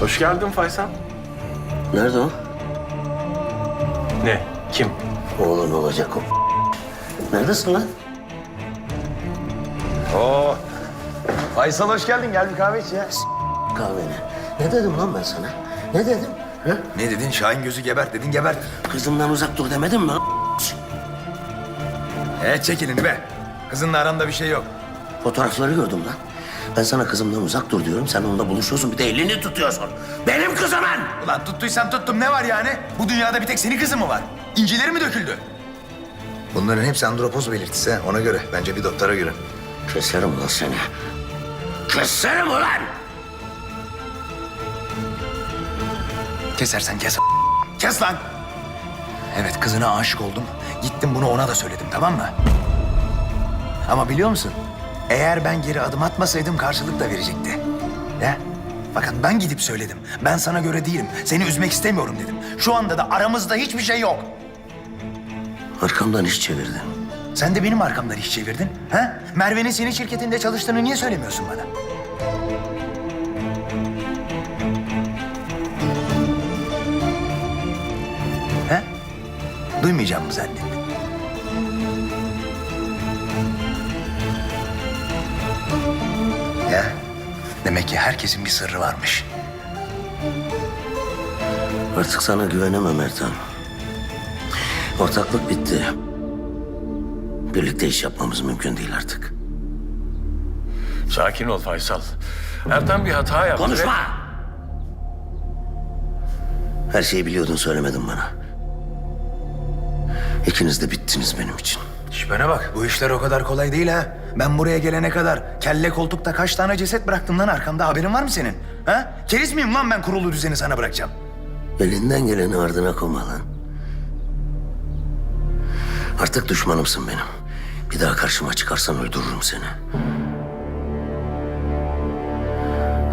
Hoş geldin Faysal. Nerede o? Ne? Kim? Oğlun olacak o. Neredesin lan? Oo. Faysal hoş geldin. Gel bir kahve iç ya. Kahveni. Ne dedim lan ben sana? Ne dedim? Ha? Ne dedin? Şahin gözü gebert dedin gebert. Kızımdan uzak dur demedim mi? E çek elini be. Kızınla aranda bir şey yok. Fotoğrafları gördüm lan. Ben sana kızımdan uzak dur diyorum. Sen onunla buluşuyorsun bir de elini tutuyorsun. Benim kızımın! Ulan tuttuysam tuttum ne var yani? Bu dünyada bir tek senin kızın mı var? İncileri mi döküldü? Bunların hepsi andropoz belirtisi ha. Ona göre. Bence bir doktora girin. Keserim lan seni. Keserim ulan! Kesersen kes. Kes lan. Evet kızına aşık oldum. Gittim bunu ona da söyledim tamam mı? Ama biliyor musun? Eğer ben geri adım atmasaydım karşılık da verecekti. Ya? Fakat ben gidip söyledim. Ben sana göre değilim. Seni üzmek istemiyorum dedim. Şu anda da aramızda hiçbir şey yok. Arkamdan iş çevirdin. Sen de benim arkamdan iş çevirdin. Ha? Merve'nin senin şirketinde çalıştığını niye söylemiyorsun bana? Ha? Duymayacağım mı zannettin? Demek ki herkesin bir sırrı varmış. Artık sana güvenemem Ertan. Ortaklık bitti. Birlikte iş yapmamız mümkün değil artık. Sakin ol Faysal. Ertan bir hata yaptı. Konuşma! Her şeyi biliyordun söylemedin bana. İkiniz de bittiniz benim için. Şş bana bak, bu işler o kadar kolay değil ha. Ben buraya gelene kadar kelle koltukta kaç tane ceset bıraktım lan arkamda haberin var mı senin? Ha? Keriz miyim lan ben kurulu düzeni sana bırakacağım? Elinden geleni ardına koyma lan. Artık düşmanımsın benim. Bir daha karşıma çıkarsan öldürürüm seni.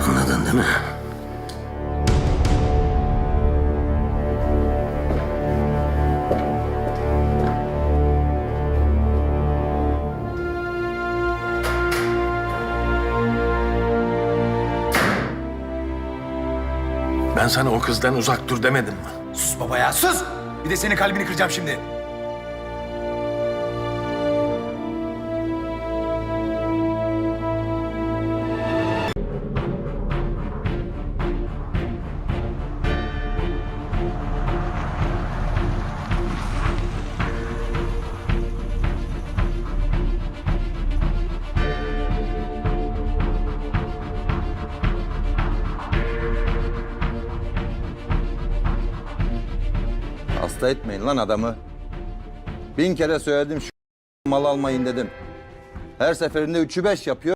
Anladın değil mi? Ben sana o kızdan uzak dur demedim mi? Sus baba ya sus! Bir de senin kalbini kıracağım şimdi. Lan adamı. Bin kere söyledim şu mal almayın dedim. Her seferinde üçü beş yapıyor.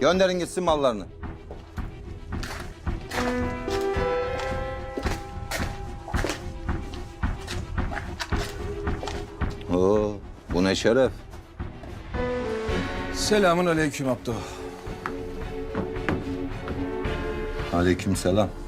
Gönderin gitsin mallarını. Oo, bu ne şeref. Selamun aleyküm Abdo. Aleyküm selam.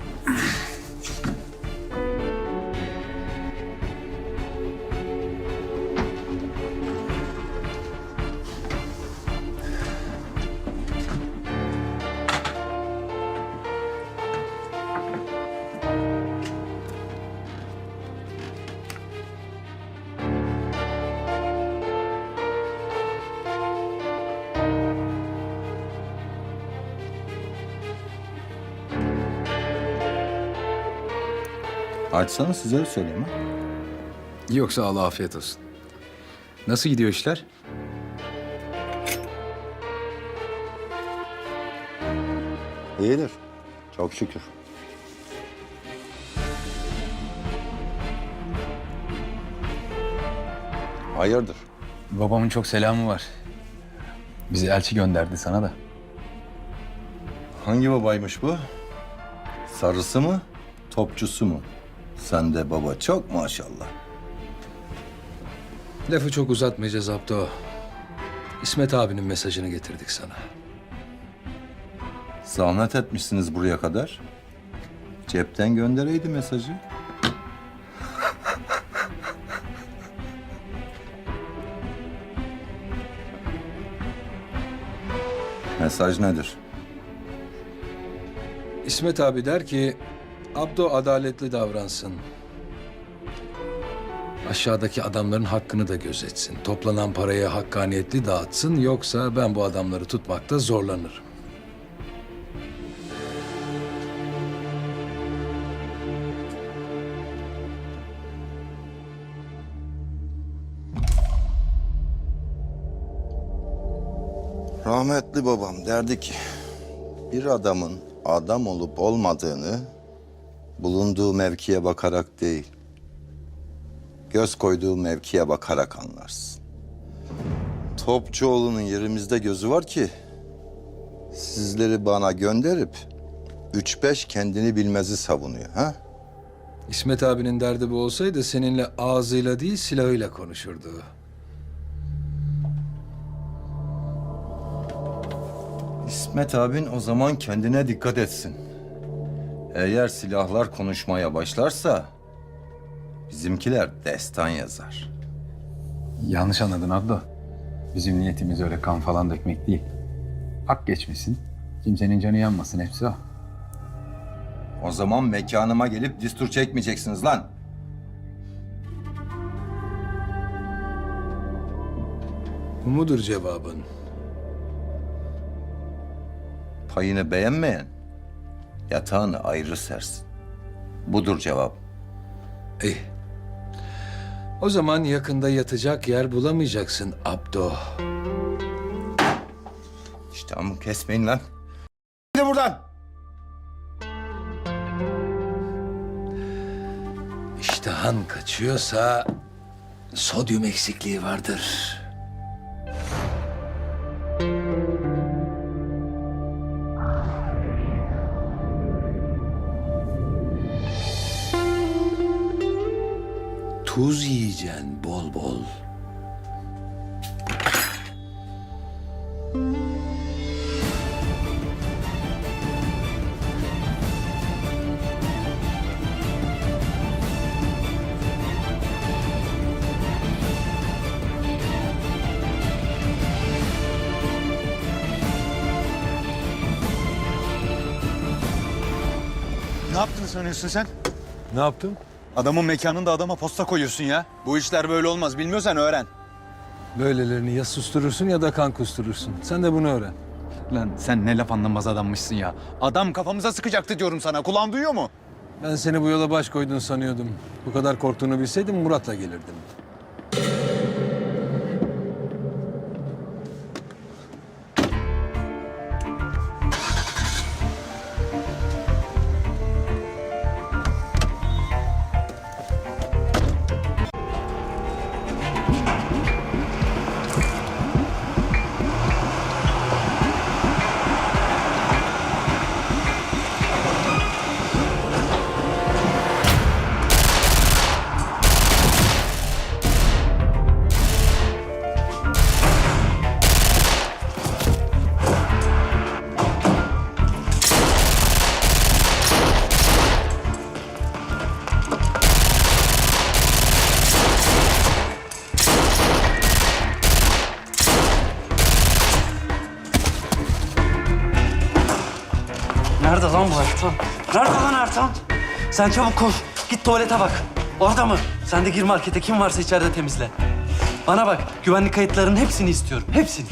Açsana size de söyleyeyim ha. Yoksa Allah afiyet olsun. Nasıl gidiyor işler? İyidir. Çok şükür. Hayırdır? Babamın çok selamı var. Bizi elçi gönderdi sana da. Hangi babaymış bu? Sarısı mı, topçusu mu? Sen de baba çok maşallah. Lafı çok uzatmayacağız Abdo. İsmet abinin mesajını getirdik sana. Zahmet etmişsiniz buraya kadar. Cepten göndereydi mesajı. Mesaj nedir? İsmet abi der ki Abdo adaletli davransın. Aşağıdaki adamların hakkını da gözetsin. Toplanan parayı hakkaniyetli dağıtsın yoksa ben bu adamları tutmakta zorlanırım. Rahmetli babam derdi ki bir adamın adam olup olmadığını bulunduğu mevkiye bakarak değil, göz koyduğu mevkiye bakarak anlarsın. Topçuoğlu'nun yerimizde gözü var ki sizleri bana gönderip üç beş kendini bilmezi savunuyor ha? İsmet abinin derdi bu olsaydı seninle ağzıyla değil silahıyla konuşurdu. İsmet abin o zaman kendine dikkat etsin. Eğer silahlar konuşmaya başlarsa bizimkiler destan yazar. Yanlış anladın Abdo. Bizim niyetimiz öyle kan falan dökmek değil. Hak geçmesin, kimsenin canı yanmasın hepsi o. O zaman mekanıma gelip distur çekmeyeceksiniz lan. Bu mudur cevabın? Payını beğenmeyen yatağını ayrı sersin. Budur cevap. İyi. O zaman yakında yatacak yer bulamayacaksın Abdo. İştahımı kesmeyin lan. Gidin buradan. İştahın kaçıyorsa sodyum eksikliği vardır. Tuz yiyeceksin bol bol. Ne yaptın sanıyorsun sen? Ne yaptım? Adamın mekanında adama posta koyuyorsun ya. Bu işler böyle olmaz. Bilmiyorsan öğren. Böylelerini ya susturursun ya da kan kusturursun. Sen de bunu öğren. Lan sen ne laf anlamaz adammışsın ya. Adam kafamıza sıkacaktı diyorum sana. Kulağın duyuyor mu? Ben seni bu yola baş koydun sanıyordum. Bu kadar korktuğunu bilseydim Murat'la gelirdim. Nerede lan bu Ertan? Nerede lan Ertan? Sen çabuk koş. Git tuvalete bak. Orada mı? Sen de gir markete. Kim varsa içeride temizle. Bana bak. Güvenlik kayıtlarının hepsini istiyorum. Hepsini.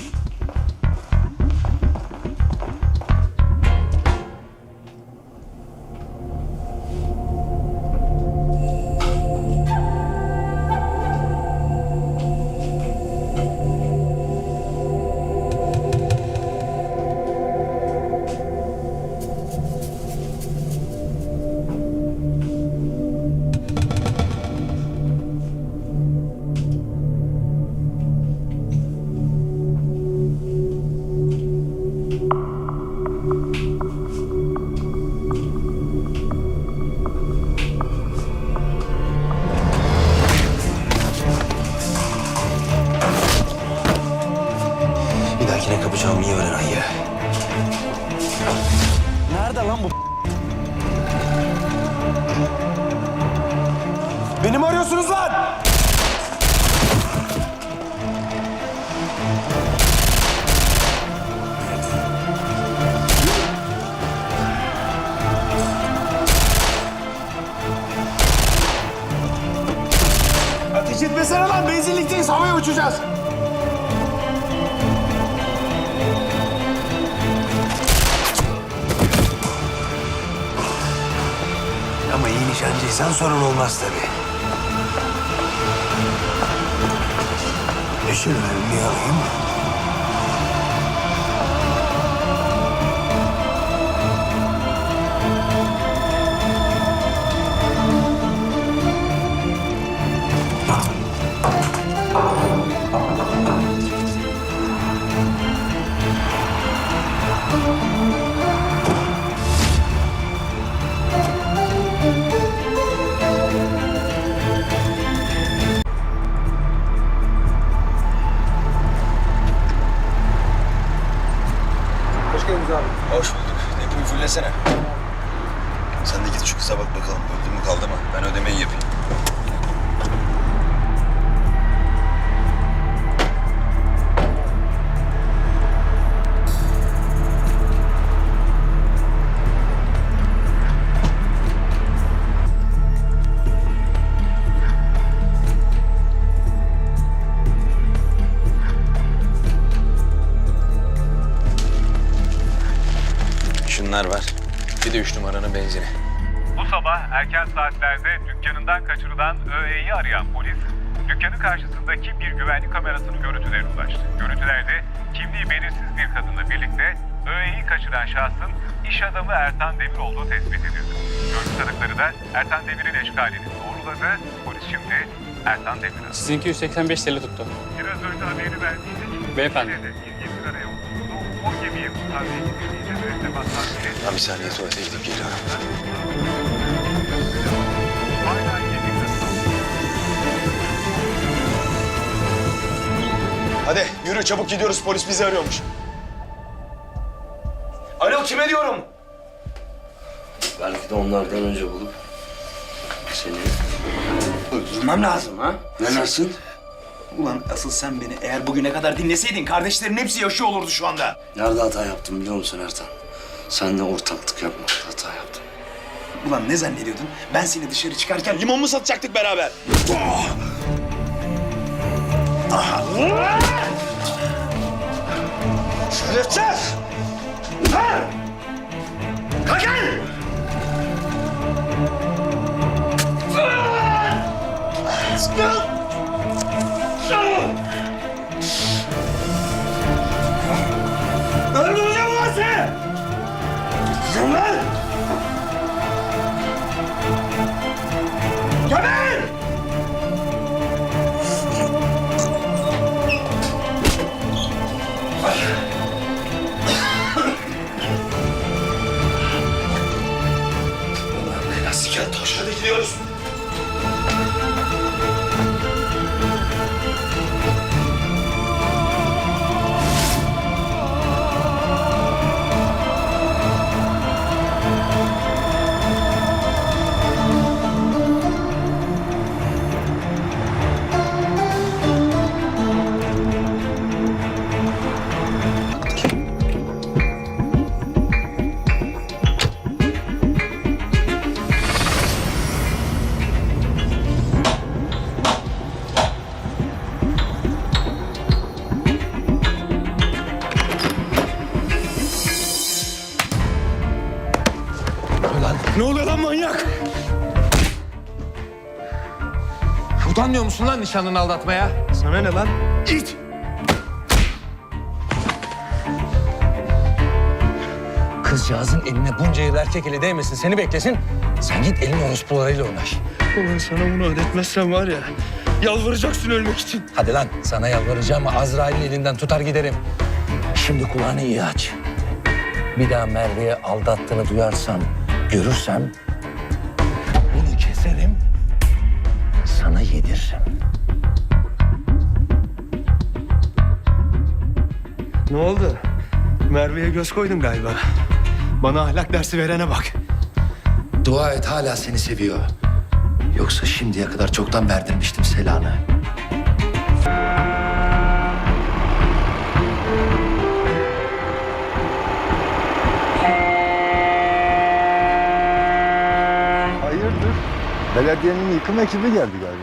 Nişancıysan sorun olmaz tabii. Yeşil mermi alayım. Hoş bulduk. Depoyu fullesene. Sen de git şu kıza bak bakalım. Öldü mü kaldı mı? Ben ödemeyi yapayım. Şunlar var. Bir de üç numaranın benzini. Bu sabah erken saatlerde dükkanından kaçırılan ÖE'yi arayan polis, dükkanın karşısındaki bir güvenlik kamerasının görüntülerine ulaştı. Görüntülerde kimliği belirsiz bir kadınla birlikte ÖE'yi kaçıran şahsın iş adamı Ertan Demir olduğu tespit edildi. Görgü tanıkları da Ertan Demir'in eşkalini doğruladı. Polis şimdi Ertan Demir'i Sizinki 185 TL tuttu. Biraz önce haberini verdiğinde Beyefendi. de ilgili araya oturdu. O gemiyi kurtarmaya bile Ben bir saniye tuvalete gidip geliyorum. Hadi yürü çabuk gidiyoruz. Polis bizi arıyormuş. Alo kime diyorum? Belki de onlardan önce bulup seni öldürmem lazım ha? Ne dersin? Ulan asıl sen beni eğer bugüne kadar dinleseydin kardeşlerin hepsi yaşıyor olurdu şu anda. Nerede hata yaptım biliyor musun Ertan? Sen de ortaklık yapmakta hata yaptın. Ulan ne zannediyordun? Ben seni dışarı çıkarken limon mu satacaktık beraber? Şerefsiz! Kalkın! Öldüreceğim ulan seni! Öldüreceğim lan! Geber! Ulan belası gel toş. Hadi gidiyoruz. Utanmıyor musun lan nişanlını aldatmaya? Sana ne lan? İt! Kızcağızın eline bunca yıl erkek eli değmesin, seni beklesin. Sen git elin orospularıyla oynaş. Ulan sana bunu ödetmezsem var ya, yalvaracaksın ölmek için. Hadi lan, sana yalvaracağım Azrail'in elinden tutar giderim. Şimdi kulağını iyi aç. Bir daha Merve'ye aldattığını duyarsam, görürsem... Ne oldu? Merve'ye göz koydun galiba. Bana ahlak dersi verene bak. Dua et hala seni seviyor. Yoksa şimdiye kadar çoktan verdirmiştim selanı. Hayırdır? Belediyenin yıkım ekibi geldi galiba.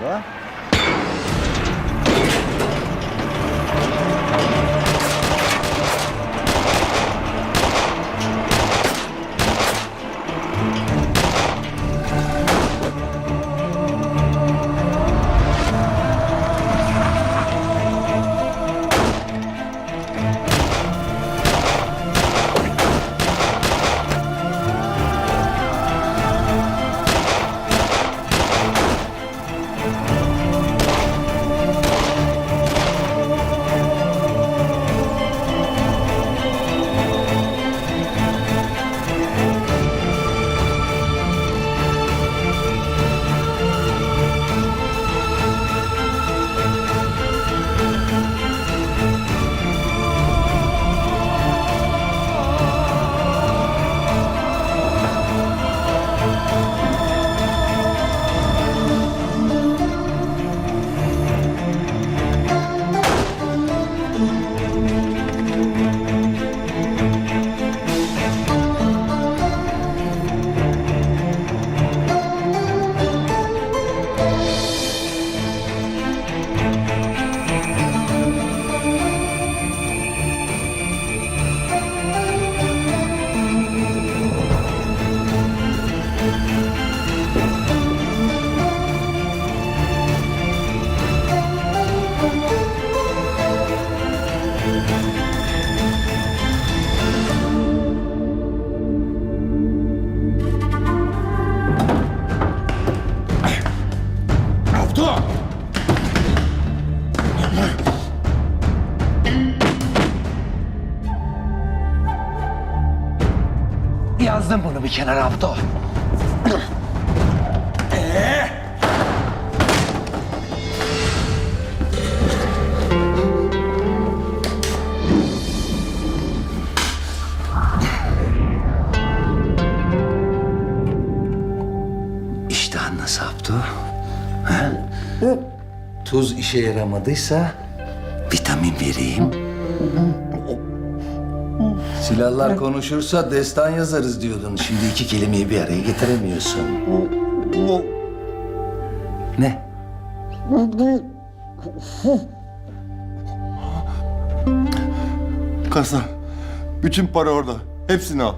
Kenara Abdo. İştahın nasıl Abdü? Ha? Tuz işe yaramadıysa vitamin vereyim. Silahlar konuşursa destan yazarız diyordun. Şimdi iki kelimeyi bir araya getiremiyorsun. Ne? Kasa. Bütün para orada. Hepsini al.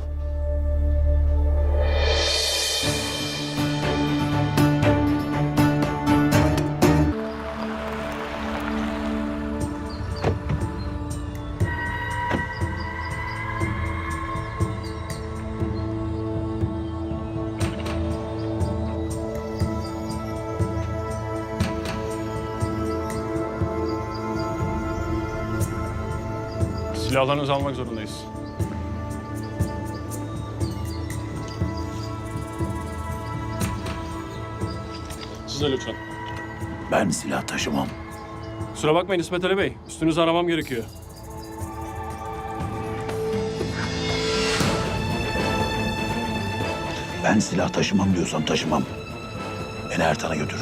Silahlarınızı almak zorundayız. Siz de lütfen. Ben silah taşımam. Kusura bakmayın İsmet Ali Bey. Üstünüzü aramam gerekiyor. Ben silah taşımam diyorsam taşımam. Beni Ertan'a götür.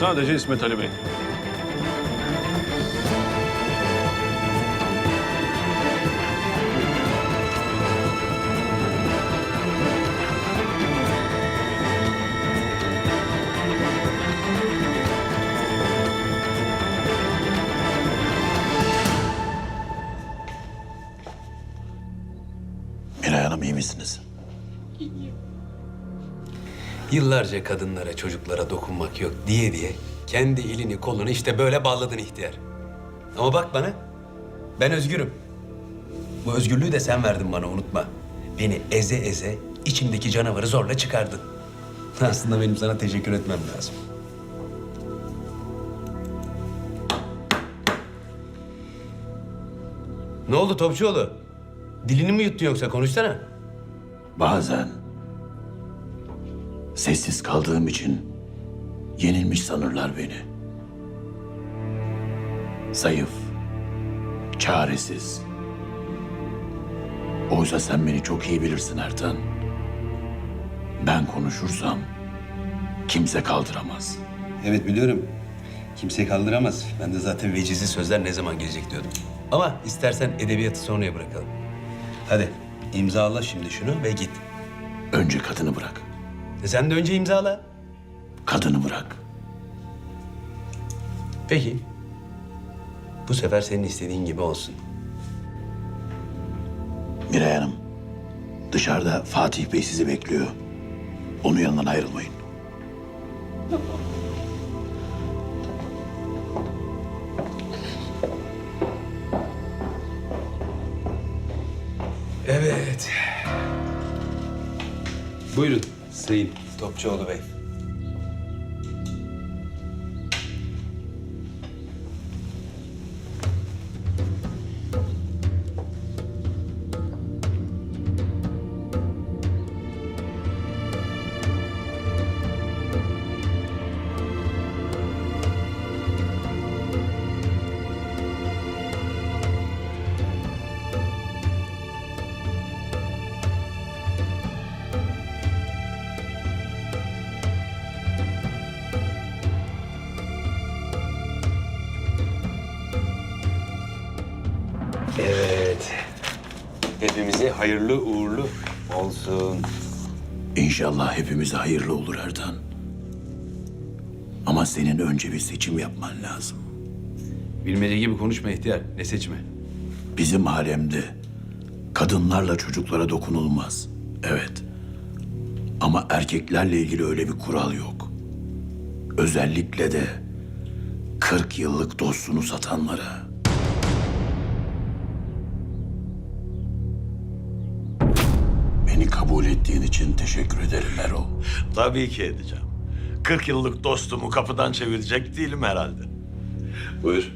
Sadece İsmet Ali Bey. Yıllarca kadınlara, çocuklara dokunmak yok diye diye kendi elini kolunu işte böyle bağladın ihtiyar. Ama bak bana, ben özgürüm. Bu özgürlüğü de sen verdin bana unutma. Beni eze eze içimdeki canavarı zorla çıkardın. Aslında benim sana teşekkür etmem lazım. Ne oldu Topçuoğlu? Dilini mi yuttun yoksa konuşsana. Bazen sessiz kaldığım için yenilmiş sanırlar beni. Zayıf, çaresiz. Oysa sen beni çok iyi bilirsin Ertan. Ben konuşursam kimse kaldıramaz. Evet biliyorum. Kimse kaldıramaz. Ben de zaten vecizli sözler ne zaman gelecek diyordum. Ama istersen edebiyatı sonraya bırakalım. Hadi imzala şimdi şunu ve git. Önce kadını bırak. E sen de önce imzala. Kadını bırak. Peki. Bu sefer senin istediğin gibi olsun. Miray Hanım, dışarıda Fatih Bey sizi bekliyor. Onun yanından ayrılmayın. Evet. Buyurun Sayın Topçuoğlu Bey. Hepimize hayırlı uğurlu olsun. İnşallah hepimize hayırlı olur Ertan. Ama senin önce bir seçim yapman lazım. Bilmece gibi konuşma ihtiyar. Ne seçme? Bizim alemde kadınlarla çocuklara dokunulmaz. Evet. Ama erkeklerle ilgili öyle bir kural yok. Özellikle de 40 yıllık dostunu satanlara. kabul ettiğin için teşekkür ederim Erol. Tabii ki edeceğim. 40 yıllık dostumu kapıdan çevirecek değilim herhalde. Buyur.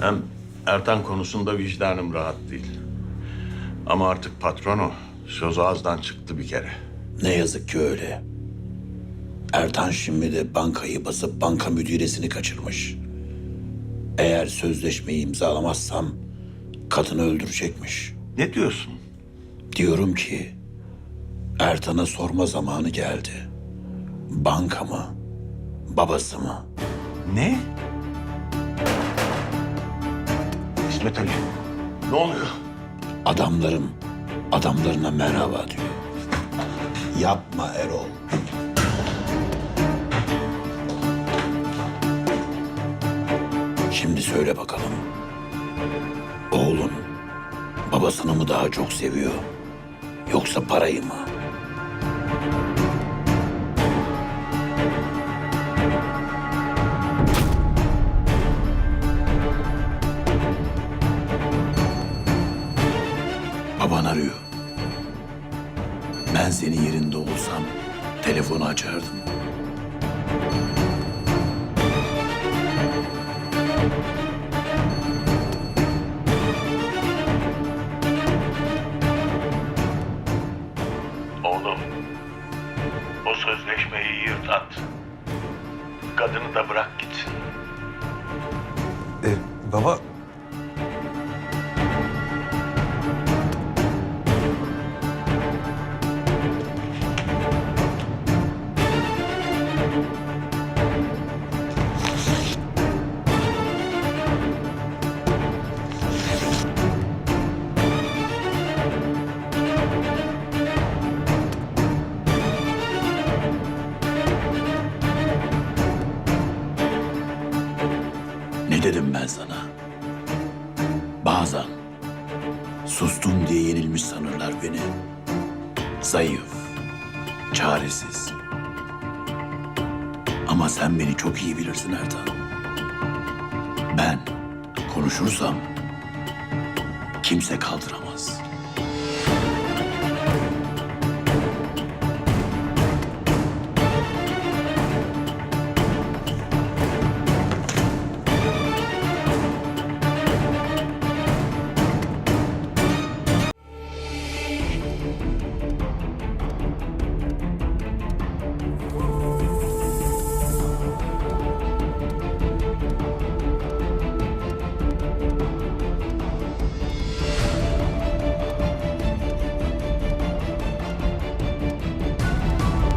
Hem Ertan konusunda vicdanım rahat değil. Ama artık patron o. Söz ağızdan çıktı bir kere. Ne yazık ki öyle. Ertan şimdi de bankayı basıp banka müdüresini kaçırmış. Eğer sözleşmeyi imzalamazsam kadını öldürecekmiş. Ne diyorsun? Diyorum ki Ertan'a sorma zamanı geldi. Banka mı? Babası mı? Ne? İsmet Ali, ne oluyor? Adamlarım adamlarına merhaba diyor. Yapma Erol. Şimdi söyle bakalım. Oğlun babasını mı daha çok seviyor? Yoksa parayı mı? Baban arıyor. Ben senin yerinde olsam telefonu açardım. Oğlum, o sözleşmeyi yırt at. Kadını da bırak gitsin. E, baba çaresiz. Ama sen beni çok iyi bilirsin Ertan. Ben konuşursam kimse kaldıramaz.